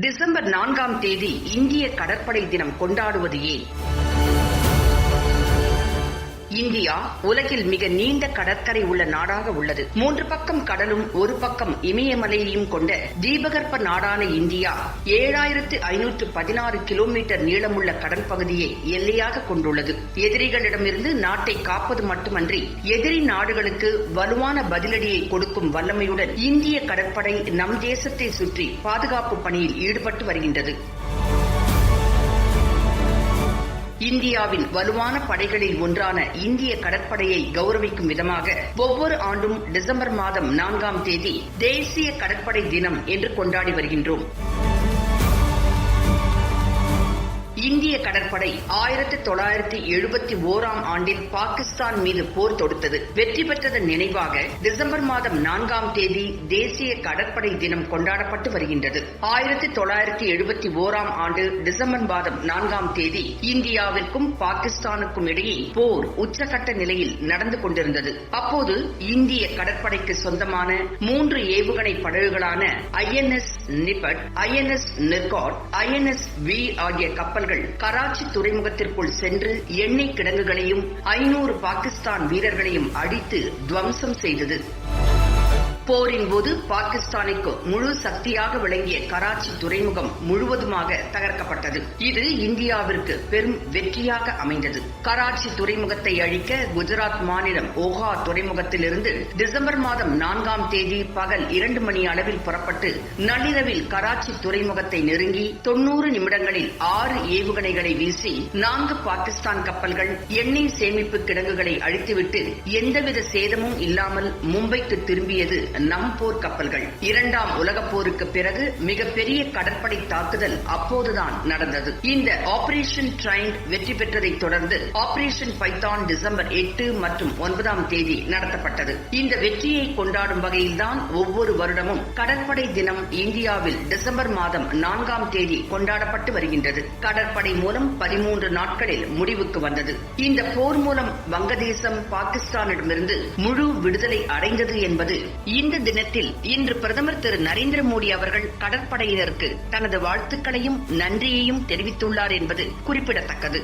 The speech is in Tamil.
டிசம்பர் நான்காம் தேதி இந்திய கடற்படை தினம் கொண்டாடுவது ஏன்? இந்தியா உலகில் மிக நீண்ட கடற்கரை உள்ள நாடாக உள்ளது. மூன்று பக்கம் கடலும் ஒரு பக்கம் இமயமலையையும் கொண்ட தீபகற்ப நாடான இந்தியா ஏழாயிரத்து ஐநூற்று பதினாறு கிலோமீட்டர் நீளமுள்ள கடல் பகுதியை எல்லையாக கொண்டுள்ளது. எதிரிகளிடமிருந்து நாட்டை காப்பது மட்டுமன்றி எதிரி நாடுகளுக்கு வலுவான பதிலடியை கொடுக்கும் வல்லமையுடன் இந்திய கடற்படை நம் தேசத்தை சுற்றி பாதுகாப்பு பணியில் ஈடுபட்டு வருகின்றது. இந்தியாவின் வலுவான படைகளில் ஒன்றான இந்திய கடற்படையை கௌரவிக்கும் விதமாக ஒவ்வொரு ஆண்டும் டிசம்பர் மாதம் நான்காம் தேதி தேசிய கடற்படை தினம் என்று கொண்டாடி வருகின்றோம். இந்திய கடற்படை ஆயிரத்தி தொள்ளாயிரத்தி எழுபத்தி ஓராம் ஆண்டில் பாகிஸ்தான் மீது போர் தொடுத்தது. வெற்றி பெற்றதன் நினைவாக டிசம்பர் மாதம் நான்காம் தேதி தேசிய கடற்படை தினம் கொண்டாடப்பட்டு வருகின்றது. ஆயிரத்தி தொள்ளாயிரத்தி எழுபத்தி ஓராம் ஆண்டு டிசம்பர் மாதம் நான்காம் தேதி இந்தியாவிற்கும் பாகிஸ்தானுக்கும் இடையே போர் உச்சகட்ட நிலையில் நடந்து கொண்டிருந்தது. அப்போது இந்திய கடற்படைக்கு சொந்தமான மூன்று ஏவுகணை படகுகளான INS Nipat INS Nirghat INS we ஆகிய கப்பல்கள் கராச்சி துறைமுகத்திற்குள் சென்று எண்ணெய் கிடங்குகளையும் ஐநூறு பாகிஸ்தான் வீரர்களையும் அடித்து துவம்சம் செய்தது. போரின் போது பாகிஸ்தானுக்கு முழு சக்தியாக விளங்கிய கராச்சி துறைமுகம் முழுவதுமாக தகர்க்கப்பட்டது. இது இந்தியாவிற்கு பெரும் வெற்றியாக அமைந்தது. கராச்சி துறைமுகத்தை அழிக்க குஜராத் மாநிலம் ஓஹா துறைமுகத்திலிருந்து டிசம்பர் மாதம் நான்காம் தேதி பகல் இரண்டு மணி அளவில் புறப்பட்டு நள்ளிரவில் கராச்சி துறைமுகத்தை நெருங்கி தொன்னூறு நிமிடங்களில் ஆறு ஏவுகணைகளை வீசி நான்கு பாகிஸ்தான் கப்பல்கள் எண்ணெய் சேமிப்பு கிடங்குகளை அழித்துவிட்டு எந்தவித சேதமும் இல்லாமல் மும்பைக்கு திரும்பியது நம்போர் கப்பல்கள் இரண்டாம் உலகப் போருக்கு பிறகு மிகப்பெரிய கடற்படை தாக்குதல் அப்போதுதான் நடந்தது. இந்த ஆபரேஷன் ட்ரைன் வெற்றி பெற்றதை தொடர்ந்து ஆபரேஷன் பைத்தான் டிசம்பர் எட்டு மற்றும் ஒன்பதாம் தேதி நடத்தப்பட்டது. இந்த வெற்றியை கொண்டாடும் வகையில்தான் ஒவ்வொரு வருடமும் கடற்படை தினம் இந்தியாவில் டிசம்பர் மாதம் நான்காம் தேதி கொண்டாடப்பட்டு வருகின்றது. கடற்படை மூலம் பதிமூன்று நாட்களில் முடிவுக்கு வந்தது. இந்த போர் மூலம் வங்கதேசம் பாகிஸ்தானிடமிருந்து முழு விடுதலை அடைந்தது என்பது இந்த இந்த தினத்தில் இன்று பிரதமர் திரு நரேந்திர மோடி அவர்கள் கடற்படையினருக்கு தனது வாழ்த்துக்களையும் நன்றியையும் தெரிவித்துள்ளார் என்பது குறிப்பிடத்தக்கது.